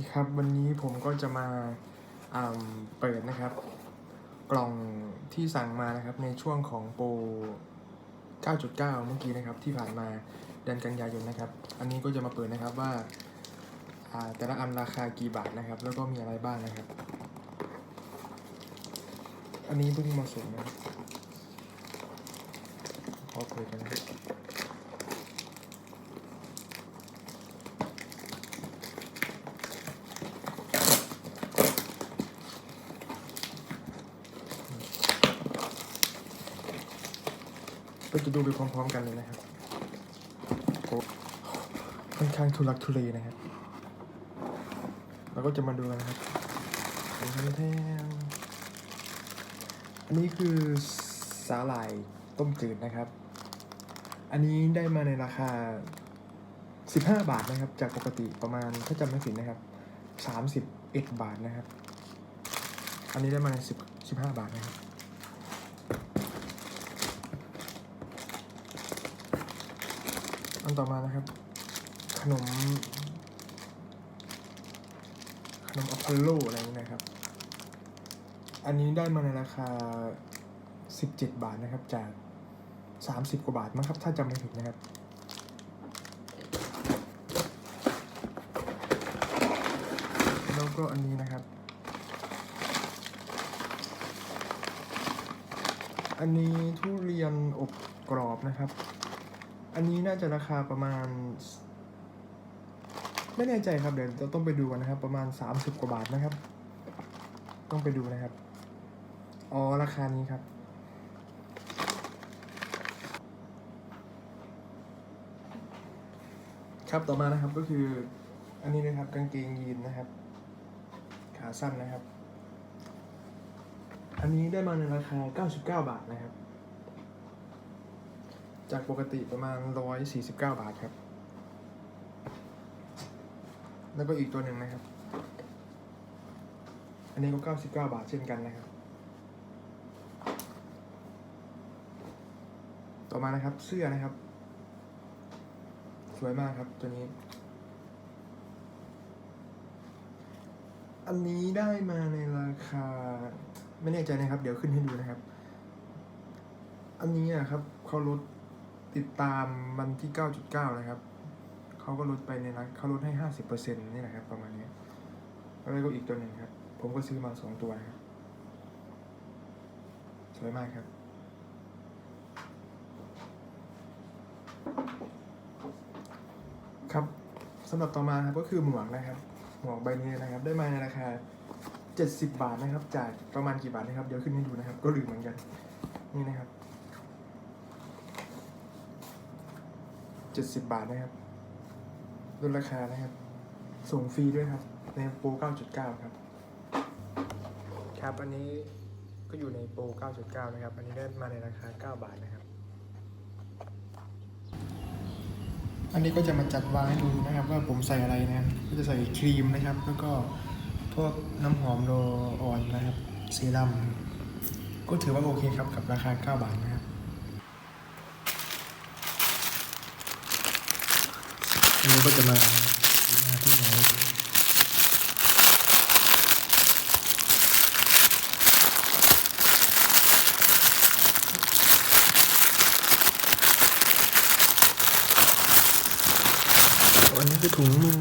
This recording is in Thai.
ดีครับวันนี้ผมก็จะมาอ่าเปิดนะครับ กล่องที่สั่งมานะครับในช่วงของโปร 9.9 เมื่อกี้นะครับที่ผ่านมาเดือนกันยายนนะครับ อันนี้ก็จะมาเปิดนะครับว่าอ่าแต่ละอันราคากี่บาทนะครับ แล้วก็มีอะไรบ้างนะครับ อันนี้เพิ่งมาส่งนะครับขอเปิดกันนะ เราจะดูไปพร้อมๆกันเลยนะครับค่อนข้างทุลักทุเลนะครับเราก็จะมาดูกันนะครับแทนแทนอันนี้คือสาหร่ายต้มจืดนะครับ อันนี้ได้มาในราคา 15 บาทนะครับ จากปกติประมาณถ้าจำไม่ผิดนะครับ 31 บาทนะครับ อันนี้ได้มาใน10 15 บาทนะครับ อันต่อมานะครับ ขนม ขนมอพอลโลอะไรอย่างนี้นะครับ อันนี้ได้มาในราคา 17 บาทนะครับ จาก 30 กว่าบาทมั้งครับ ถ้าจำไม่ผิดนะครับแล้วก็อันนี้นะครับ อันนี้ทุเรียนอบกรอบนะครับ อันนี้น่าจะราคาประมาณ ไม่แน่ใจครับเดี๋ยวเราต้องไปดูกันนะครับ ประมาณ 30 กว่าบาทนะครับ ต้องไปดูนะครับ อ๋อราคานี้ครับ ครับต่อมานะครับก็คือ อันนี้นะครับกางเกงยีนนะครับ ขาสั้นนะครับ อันนี้ได้มาในราคา 99 บาทนะครับ จากปกติประมาณ 149 บาทครับ แล้วก็อีกตัวหนึ่งนะครับ อันนี้ก็ 99 บาทเช่นกันนะครับ ต่อมานะครับเสื้อนะครับ สวยมากครับตัวนี้ อันนี้ได้มาในราคา ไม่แน่ใจนะครับ เดี๋ยวขึ้นให้ดูนะครับ อันนี้อะครับเขาลด ติดตามวันที่ 9.9 นะครับ เขาก็ลดไปในร้านเขาลดให้ 50%นี่แหละครับ ประมาณนี้แล้วก็อีกตัวหนึ่งครับ ผมก็ซื้อมาสองตัวนะครับ สวยมากครับ ครับสำหรับต่อมาครับก็คือหมวกนะครับ หมวกใบนี้นะครับ ได้มาในราคา 70 บาทนะครับ จากประมาณกี่บาทนะครับ เดี๋ยวขึ้นให้ดูนะครับ ก็ลืมเหมือนกัน นี่นะครับ 70 บาทนะครับลดราคานะครับ ส่งฟรีด้วยครับ ในโปร 9.9 ครับ ครับ อันนี้ก็อยู่ในโปร 9.9 นะครับ อันนี้ได้มาในราคา 9 บาทนะครับ อันนี้ก็จะมาจัดวางให้ดูนะครับ ว่าผมใส่อะไรนะครับ ก็จะใส่ครีมนะครับ แล้วก็พวกน้ำหอมโรลออนนะครับเซรั่มก็ถือว่าโอเคครับกับราคา 9 บาทนะครับ อันนี้ก็จะมาที่ไหนอันนี้คือถุงมือ